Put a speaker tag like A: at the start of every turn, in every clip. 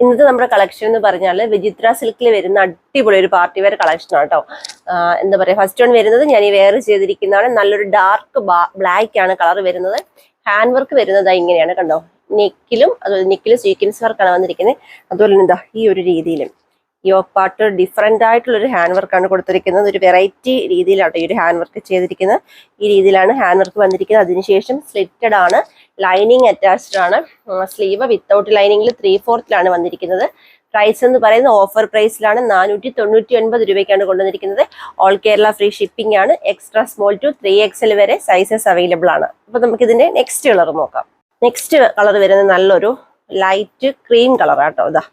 A: ഇന്നത്തെ നമ്മുടെ കളക്ഷൻ എന്ന് പറഞ്ഞാൽ വിചിത്ര സിൽക്കിൽ വരുന്ന അടിപൊളി ഒരു പാർട്ടി വെയർ കളക്ഷൻ ആണ് കേട്ടോ എന്താ പറയുക ഫസ്റ്റ് വൺ വരുന്നത് ഞാൻ ഈ വെയർ ചെയ്തിരിക്കുന്നതാണ്. നല്ലൊരു ഡാർക്ക് ബ്ലാക്ക് ആണ് കളർ വരുന്നത്. ഹാൻഡ് വർക്ക് വരുന്നത് ഇങ്ങനെയാണ് കണ്ടോ. നെക്കിലും അതുപോലെ നെക്കിലും സീക്വൻസ് വർക്കാണ് വന്നിരിക്കുന്നത് അതുപോലെ തന്നെ എന്താ ഈ ഒരു രീതിയിലും. യോക്ക് പാർട്ട് ഡിഫറെന്റ് ആയിട്ടുള്ളൊരു ഹാൻഡ് വർക്കാണ് കൊടുത്തിരിക്കുന്നത്. ഒരു വെറൈറ്റി രീതിയിലാണ് ഈ ഒരു ഹാൻഡ് വർക്ക് ചെയ്തിരിക്കുന്നത്. ഈ രീതിയിലാണ് ഹാൻഡ് വർക്ക് വന്നിരിക്കുന്നത്. അതിനുശേഷം സ്ലിറ്റഡ് ആണ്. ലൈനിങ് അറ്റാച്ച്ഡ് ആണ്. സ്ലീവ് വിത്തൗട്ട് ലൈനിങ്ങിൽ ത്രീ ഫോർത്തിലാണ് വന്നിരിക്കുന്നത്. പ്രൈസ് എന്ന് പറയുന്നത് ഓഫർ പ്രൈസിലാണ് നാനൂറ്റി തൊണ്ണൂറ്റി ഒൻപത് രൂപയ്ക്കാണ് കൊണ്ടുവന്നിരിക്കുന്നത്. ഓൾ കേരള ഫ്രീ ഷിപ്പിംഗ് ആണ്. Extra small to three XL വരെ സൈസസ് അവൈലബിൾ ആണ്. അപ്പൊ നമുക്ക് ഇതിന്റെ നെക്സ്റ്റ് കളർ നോക്കാം. നെക്സ്റ്റ് കളർ വരുന്നത് നല്ലൊരു ലൈറ്റ് ക്രീം കളർ ആട്ടോ ഇതാ.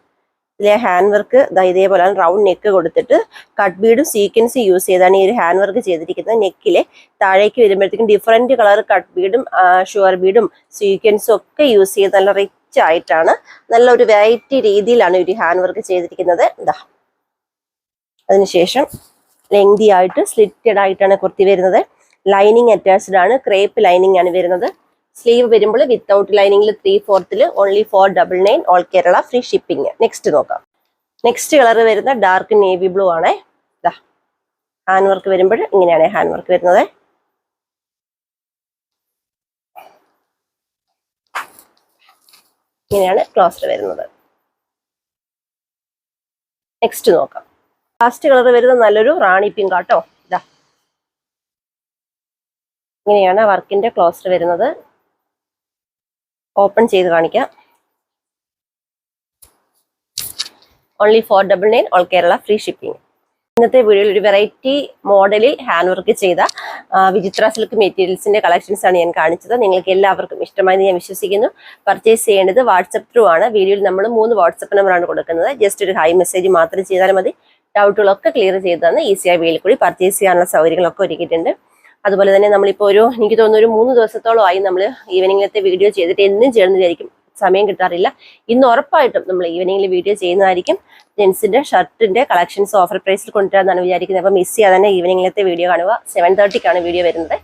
A: ഇതിലെ ഹാൻഡ് വർക്ക് ഇതേപോലെ റൗണ്ട് നെക്ക് കൊടുത്തിട്ട് കട്ട് ബീഡും സീക്വൻസ് യൂസ് ചെയ്താണ് ഈ ഒരു ഹാൻഡ് വർക്ക് ചെയ്തിരിക്കുന്നത്. നെക്കിലെ താഴേക്ക് വരുമ്പോഴത്തേക്കും ഡിഫറെന്റ് കളർ കട്ട് ബീഡും ഷുവർ ബീഡും സീക്വൻസും ഒക്കെ യൂസ് ചെയ്ത് നല്ല റിച്ച് ആയിട്ടാണ് നല്ല ഒരു വെറൈറ്റി രീതിയിലാണ് ഒരു ഹാൻഡ് വർക്ക് ചെയ്തിരിക്കുന്നത്. ഇതാ അതിനുശേഷം ലെങ്തി ആയിട്ട് സ്ലിറ്റഡ് ആയിട്ടാണ് കുർത്തി വരുന്നത്. ലൈനിങ് അറ്റാച്ച്ഡ് ആണ് ക്രേപ്പ് ലൈനിങ് ആണ് വരുന്നത്. സ്ലീവ് വരുമ്പോൾ വിത്തൗട്ട് ലൈനിങ്ങിൽ three ഫോർത്തിൽ only four double nine all Kerala free shipping next നോക്കാം. നെക്സ്റ്റ് കളർ വരുന്ന ഡാർക്ക് നേവി ബ്ലൂ ആണ്. ഹാൻഡ് വർക്ക് വരുമ്പോൾ ഇങ്ങനെയാണ് ഹാൻഡ് വർക്ക് വരുന്നത്. ഇങ്ങനെയാണ് ക്ലോസർ വരുന്നത്. നെക്സ്റ്റ് നോക്കാം. ലാസ്റ്റ് കളർ വരുന്ന നല്ലൊരു റാണി പിങ്ക് ആട്ടോ. ഇതാ ഇങ്ങനെയാണ് വർക്കിന്റെ ക്ലോസർ വരുന്നത്. ഓപ്പൺ ചെയ്ത് കാണിക്കാം. Only four double nine all Kerala free shipping ഇന്നത്തെ വീഡിയോയിൽ ഒരു വെറൈറ്റി മോഡലിൽ ഹാൻഡ് വർക്ക് ചെയ്ത വിചിത്ര സിൽക്ക് മെറ്റീരിയൽസിന്റെ കളക്ഷൻസ് ആണ് ഞാൻ കാണിച്ചത്. നിങ്ങൾക്ക് എല്ലാവർക്കും ഇഷ്ടമായി ഞാൻ വിശ്വസിക്കുന്നു. പർച്ചേസ് ചെയ്യേണ്ടത് വാട്സപ്പ് ത്രൂ ആണ്. വീഡിയോയിൽ നമ്മൾ മൂന്ന് വാട്സപ്പ് നമ്പറാണ് കൊടുക്കുന്നത്. ജസ്റ്റ് ഒരു ഹൈ മെസ്സേജ് മാത്രം ചെയ്താൽ മതി. ഡൗട്ടുകളൊക്കെ ക്ലിയർ ചെയ്ത് തന്ന് ഈസിയായി വീട്ടിൽ കൂടി പർച്ചേസ് ചെയ്യാനുള്ള സൗകര്യങ്ങളൊക്കെ ഒരുക്കിയിട്ടുണ്ട്. അതുപോലെ തന്നെ നമ്മളിപ്പോൾ ഒരു എനിക്ക് തോന്നുന്നു ഒരു മൂന്ന് ദിവസത്തോളമായി നമ്മൾ ഈവനിങ്ങിലത്തെ വീഡിയോ ചെയ്തിട്ട് എന്നും ചേർന്നതായിരിക്കും സമയം കിട്ടാറില്ല. ഇന്ന് ഉറപ്പായിട്ടും നമ്മൾ ഈവനിങ്ങിൽ വീഡിയോ ചെയ്യുന്നതായിരിക്കും. ജെൻസിന്റെ ഷർട്ടിന്റെ കളക്ഷൻസ് ഓഫർ പ്രൈസിൽ കൊണ്ടുവരാമെന്നാണ് വിചാരിക്കുന്നത്. അപ്പോൾ മിസ് ചെയ്യാതെ തന്നെ ഈവനിങ്ങിലത്തെ വീഡിയോ കാണുക. സെവൻ തേർട്ടിക്കാണ് വീഡിയോ വരുന്നത്.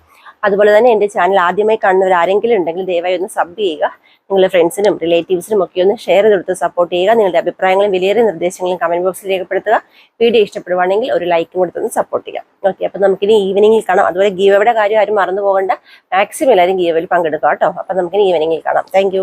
A: അതുപോലെ തന്നെ എന്റെ ചാനൽ ആദ്യമായി കാണുന്നവർ ആരെങ്കിലും ഉണ്ടെങ്കിൽ ദയവായി ഒന്ന് സബ് ചെയ്യുക. നിങ്ങളുടെ ഫ്രണ്ട്സിനും റിലേറ്റീവ്സിനും ഒക്കെ ഒന്ന് ഷെയർ ചെയ്തെടുത്ത് സപ്പോർട്ട് ചെയ്യുക. നിങ്ങളുടെ അഭിപ്രായങ്ങളും വിലയേറിയ നിർദ്ദേശങ്ങളും കമന്റ് ബോക്സിൽ രേഖപ്പെടുത്തുക. വീഡിയോ ഇഷ്ടപ്പെടുവാണെങ്കിൽ ഒരു ലൈക്കും കൊടുത്തൊന്ന് സപ്പോർട്ട് ചെയ്യാം ഓക്കെ അപ്പം നമുക്കിനി ഈവനിങ്ങിൽ കാണാം. അതുപോലെ ഗീവയുടെ കാര്യം ആരും മറന്നു പോകേണ്ട. മാക്സിമം എല്ലാവരും ഗീവയിൽ പങ്കെടുക്കാം കേട്ടോ. അപ്പം നമുക്കിനി ഈവനിങ്ങിൽ കാണാം. താങ്ക്